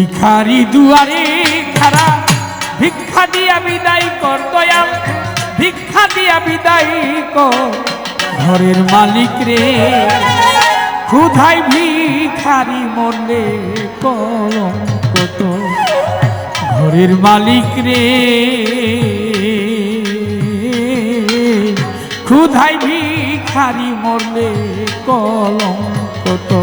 ভিখারি দুয়ারে খারা, ভিক্ষা দিয়া বিদায় কর দয়াল, ভিক্ষা দিয়া বিদায় কর। ঘরের মালিক রে ক্ষুধাই ভিখারি মরলে কলঙ্ক তো। ঘরের মালিক রে ক্ষুধাই ভিখারি মরলে কলঙ্ক তো।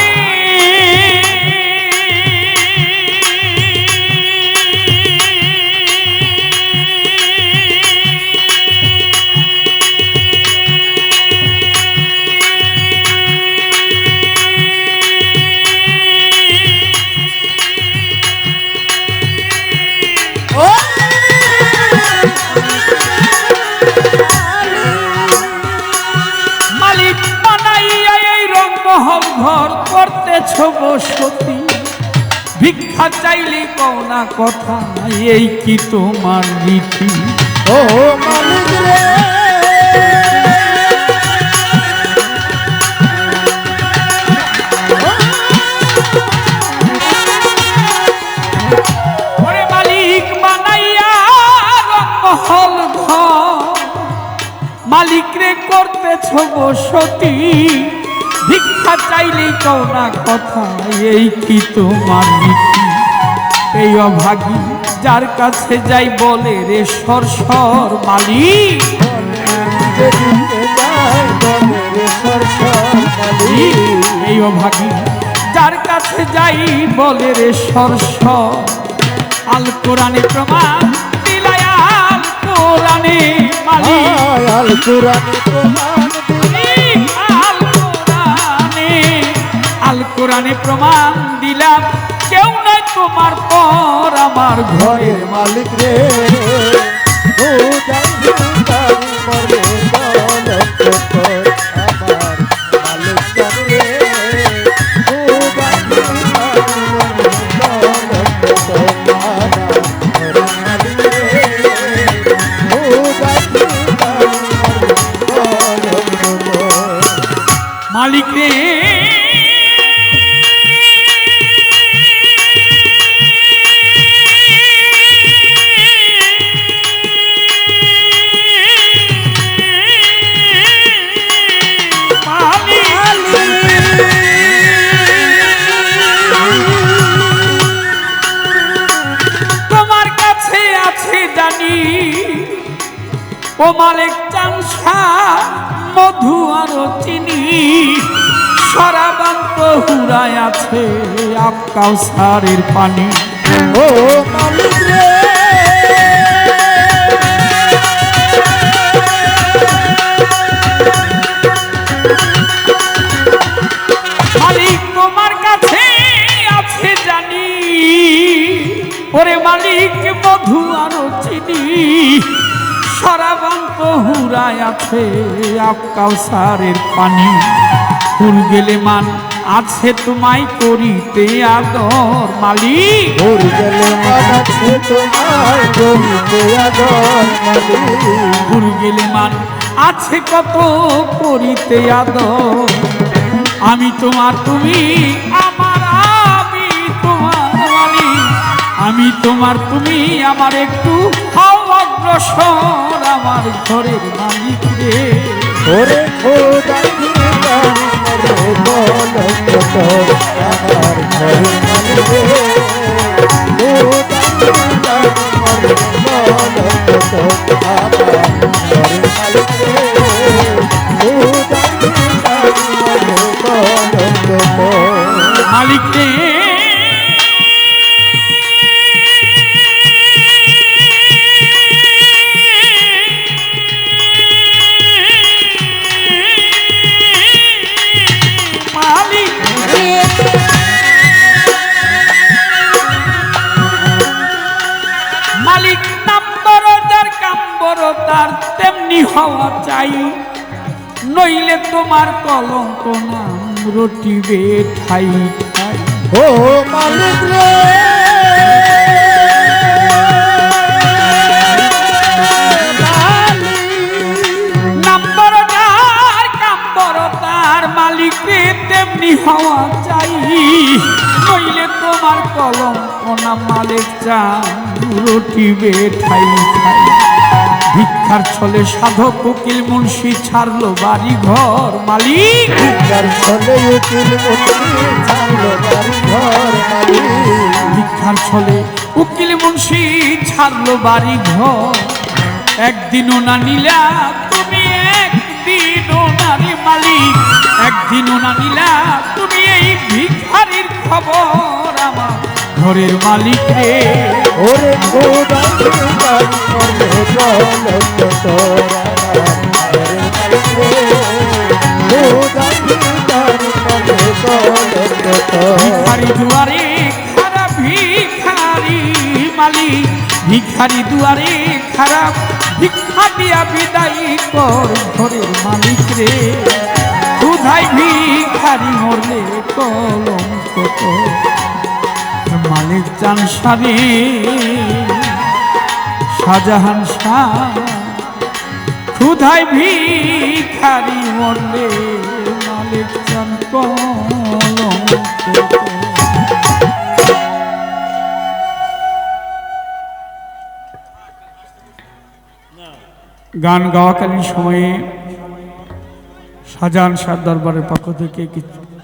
করতেছ বসতি ভিক্ষা চাইলে কওনা কথা এই কি তোমার রীতি ও মালিক রে। ওরে মালিক বানাইয়া রংমহল ঘর। মালিক রে করতেছ বসতি ভিক্ষা চাইলে কওনা কথা, এই কি তোমার রীতি এই অভাগী যার কাছে যাই বলে রে সর সর মালিক। এই অভাগী যার কাছে যাই বলে রে সরস আল কোরআনে প্রমাণ, দিলায় আল কোরআনে মালিক। আল কুরআনে প্রমাণ কোরআনে প্রমাণ দিলাম কেউ নয় তোমার পর আমার ঘরে। ঘরের মালিক রে ও মালিক রে ও মালিক চাংসা মধু আর চিনি, সরাবান্ত হুরায় আছে আকাও সারের পানি। ও মালিক রে। মালিক মধু আর চিনি সরাবান্ত হুরায় আছে আকাও সারের পানি। ফুল গেলে মান আছে তোমায় করিতে আদর মালিক। ওর গেলে মানাচ্ছে তোমায় করিতে আদর মালিক। ভুল গেলে মান আছে কত করিতে আদর। আমি তোমার তুমি আমি তোমার তুমি আমার একটু হও অগ্রসর আমার ঘরের মালিক রে। ওরে আমার ঘরের মালিক রে। খোদাই ভিখারি হওয়া চাই। নইলে তোমার কলঙ্ক নাম রটিবে ঠাই ঠাই। ও মালিক রে! নাম্বার তার কাম্বর তার মালিকে তেমনি হওয়া চাই। নইলে তোমার কলঙ্ক নাম মালিক চান রটিবে ঠাই ঠাই। ভিক্ষার ছলে সাধক উকিল মুন্সি ছাড়লো বাড়ি ঘর মালিক। যার ছলে উকিল মন্ত্রী ছাড়লো বাড়ি ঘর মালিক। ভিক্ষার ছলে উকিল মুন্সি ছাড়লো বাড়ি ঘর একদিনও না নিলা তুমি একদিনও নারী মালিক। একদিনও না নিলা তুমি এই ভিখারির খবর। ঘরের মালিক রে ওরে ভিখারি দুয়ারে খারাপ ভিখারি মালিক ভিখারি দুয়ারে খারাপ ভিক্ষা দিয়া বিদায় কর ঘরের মালিক রে কোথায় ভিখারি মরলে তোর। মালিক চান সারে, শাহজাহান শাহ। ক্ষুধায় ভিখারি মরলে মালিক চান গান গাওয়াকালীন সময়ে শাহজাহান শাহ দরবারের পক্ষ থেকে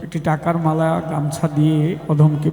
একটি টাকার মালা, গামছা দিয়ে অধমকে